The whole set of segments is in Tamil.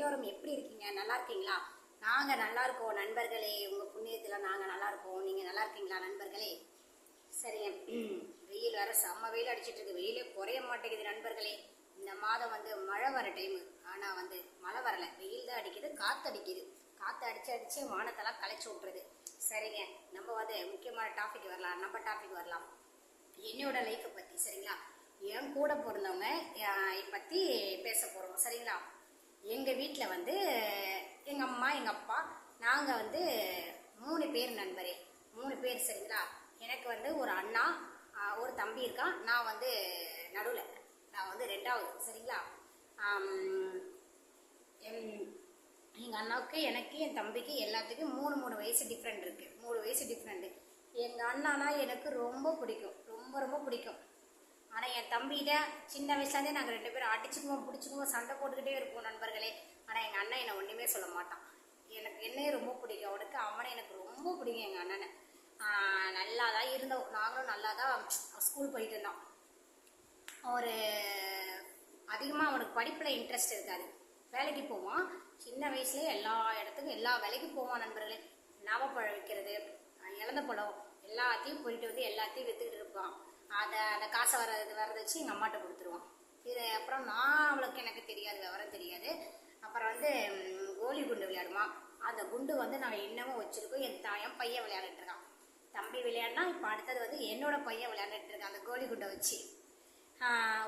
எல்லோரும் எப்படி இருக்கீங்க? நல்லா இருக்கீங்களா? நாங்கள் நல்லா இருக்கோம் நண்பர்களே. உங்கள் புண்ணியத்தில் நாங்கள் நல்லா இருக்கோம். நீங்கள் நல்லா இருக்கீங்களா நண்பர்களே? சரிங்க. வெயில் வேற செம்ம வெயில் அடிச்சிட்டு இருக்கு. வெயிலே குறைய மாட்டேங்குது நண்பர்களே. இந்த மாதம் வந்து மழை வர டைமு ஆனால் வந்து மழை வரலை. வெயில் தான் அடிக்குது காற்று அடிக்குது. காற்று அடிச்சு அடிச்சு வானத்தெல்லாம் களைச்சி விட்டுறது சரிங்க. நம்ம வந்து முக்கியமான டாபிக் வரலாம். நம்ம டாபிக் வரலாம். என்னோட லைஃப்பை பற்றி சரிங்களா? என் கூட பிறந்தவங்க பற்றி பேச போகிறோம் சரிங்களா? எங்கள் வீட்டில் வந்து எங்கள் அம்மா எங்கள் அப்பா நாங்கள் வந்து மூணு பேர் நண்பரே. மூணு பேர் சரிங்களா? எனக்கு வந்து ஒரு அண்ணா ஒரு தம்பி இருக்கான் நான் வந்து நடுவில். நான் வந்து ரெண்டாவது சரிங்களா? எங்கள் அண்ணாவுக்கு எனக்கு என் தம்பிக்கு எல்லாத்துக்கும் மூணு மூணு வயசு டிஃப்ரெண்ட் இருக்குது மூணு வயசு டிஃப்ரெண்ட் எங்கள் அண்ணானா எனக்கு ரொம்ப பிடிக்கும். ரொம்ப ரொம்ப பிடிக்கும். ஆனால் என் தம்பிகிட்ட சின்ன வயசுலேருந்தே நாங்கள் ரெண்டு பேரும் அடிச்சுக்குவோம் பிடிச்சிக்குவோம் சண்டை போட்டுக்கிட்டே இருப்போம் நண்பர்களே. ஆனா எங்க அண்ணன் என்னை ஒண்ணுமே சொல்ல மாட்டான். எனக்கு என்னையே ரொம்ப பிடிக்கும். அவனுக்கு அவனை எனக்கு ரொம்ப பிடிக்கும் எங்க அண்ணனை. ஆஹ் நல்லா தான் இருந்தோம். நாங்களும் நல்லா தான் ஸ்கூல் போயிட்டு இருந்தோம். ஒரு அதிகமாக அவனுக்கு படிப்பில் இன்ட்ரெஸ்ட் இருக்காது. வேலைக்கு போவான். சின்ன வயசுலேயே எல்லா இடத்துக்கும் எல்லா வேலைக்கு போவான் நண்பர்களே. நாவப்பழம் விற்கிறது இழந்த பழம் எல்லாத்தையும் போயிட்டு வந்து எல்லாத்தையும் விற்றுக்கிட்டு இருப்பான். அதை அந்த காசை வர்றது வரதை வச்சு எங்கள் அம்மாட்ட கொடுத்துருவான். இது அப்புறம் நான் அவளுக்கு எனக்கு தெரியாது விவரம் தெரியாது. அப்புறம் வந்து கோலி குண்டு விளையாடுவான் அந்த குண்டு வந்து நான் இன்னமும் வச்சுருக்கோம். என் தாயம் பையன் விளையாடிட்டு இருக்கான். தம்பி விளையாடினா இப்போ அடுத்தது வந்து என்னோட பையன் விளையாண்டுட்டு இருக்கான் அந்த கோலி குண்டை வச்சு.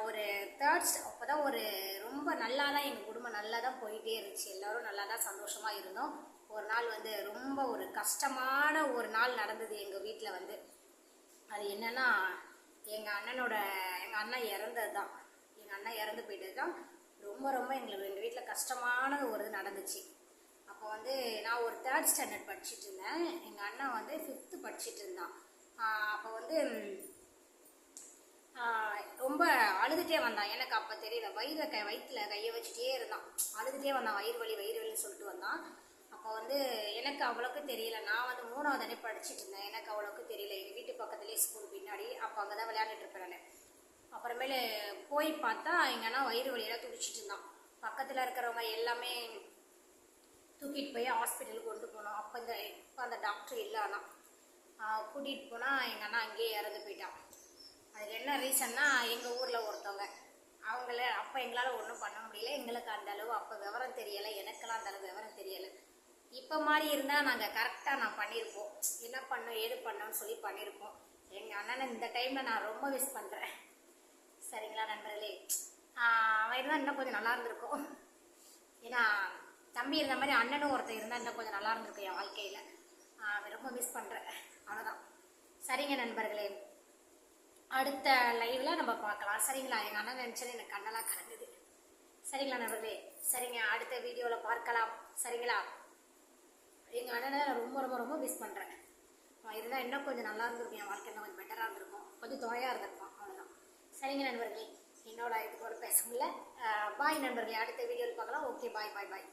ஒரு தேர்ட்ஸ் அப்போ தான் ஒரு ரொம்ப நல்லா தான் எங்கள் குடும்பம் நல்லா தான் போயிட்டே இருந்துச்சு. எல்லோரும் நல்லா தான் சந்தோஷமாக இருந்தோம். ஒரு நாள் வந்து ரொம்ப ஒரு கஷ்டமான ஒரு நாள் நடந்தது எங்கள் வீட்டில் வந்து. அது என்னென்னா எங்கள் அண்ணனோட எங்கள் அண்ணன் இறந்தது தான் எங்கள் அண்ணன் இறந்து போயிட்டது தான் ரொம்ப ரொம்ப எங்களுக்கு எங்கள் வீட்டில் கஷ்டமான ஒரு இது நடந்துச்சு. அப்போ வந்து நான் ஒரு தேர்ட் ஸ்டாண்டர்ட் படிச்சுட்டு இருந்தேன். எங்கள் அண்ணன் வந்து ஃபிஃப்த்து படிச்சுட்டு இருந்தான். அப்போ வந்து ரொம்ப அழுதுகிட்டே வந்தான். எனக்கு அப்போ தெரியல. வயிறு கை வயிற்றுல கையை வச்சுட்டே இருந்தான். அழுதுகிட்டே வந்தான். வயிறு வலி வயிறு வலின்னு சொல்லிட்டு வந்தான். அப்போ வந்து எனக்கு அவ்வளோக்கு தெரியல. நான் வந்து மூணாவது அணி படிச்சுட்டு இருந்தேன். எனக்கு அவ்வளோக்கு தெரியல. எங்கள் வீட்டு பக்கத்துலேயே ஸ்கூல் பின்னாடி. அப்போ அங்கே தான் விளையாண்டுட்டு இருப்பேன் நான். அப்புறமேலு போய் பார்த்தா எங்கள் அண்ணா வயிறு வலியெல்லாம் துடிச்சிட்டு இருந்தான். பக்கத்தில் இருக்கிறவங்க எல்லாமே தூக்கிட்டு போய் ஹாஸ்பிட்டலுக்கு கொண்டு போனோம். அப்போ இந்த இப்போ அந்த டாக்டர் இல்லை ஆனால் கூட்டிகிட்டு போனால் எங்கள் அண்ணா அங்கேயே இறந்து போயிட்டான். அதுக்கு என்ன ரீசன்னா எங்கள் ஊரில் ஒருத்தவங்க. அவங்கள அப்போ எங்களால் ஒன்றும் பண்ண முடியல. எங்களுக்கு அந்த அளவு அப்போ விவரம் தெரியலை. எனக்கெல்லாம் அந்த அளவு விவரம் தெரியலை. இப்போ மாதிரி இருந்தால் நாங்கள் கரெக்டாக நான் பண்ணியிருப்போம் என்ன பண்ணோம் ஏது பண்ணோம்னு சொல்லி பண்ணியிருப்போம் எங்கள் அண்ணனை இந்த டைமில் நான் ரொம்ப மிஸ் பண்ணுறேன் சரிங்களா நண்பர்களே? அவன் இருந்தால் இன்னும் கொஞ்சம் நல்லா இருந்திருக்கும். ஏன்னா தம்பி இருந்த மாதிரி அண்ணனும் ஒருத்தர் இருந்தால் இன்னும் கொஞ்சம் நல்லா இருந்திருக்கும் என் வாழ்க்கையில். ரொம்ப மிஸ் பண்ணுறேன் அவ்வளோதான் சரிங்க நண்பர்களே. அடுத்த லைவில் நம்ம பார்க்கலாம். சரிங்களா? எங்கள் அண்ணன் நினச்சது எனக்கு கண்ணெல்லாம் கலங்குது. சரிங்களா நண்பர்களே? சரிங்க அடுத்த வீடியோவில் பார்க்கலாம். சரிங்களா? எங்கள் அண்ணனை நான் ரொம்ப ரொம்ப ரொம்ப மிஸ் பண்ணுறேன் இருந்தால் இன்னும் கொஞ்சம் நல்லா இருந்திருக்கும். என் வாழ்க்கை இன்னும் கொஞ்சம் பெட்டராக இருந்திருக்கும். கொஞ்சம் துணையாக இருந்திருப்பான். அவ்வளோதான் சரிங்க நண்பர்களே. என்னோட இது கூட பேச முடியல. பாய் நண்பர்களே. அடுத்த வீடியோவில் பார்க்கலாம். ஓகே பாய் பாய் பாய்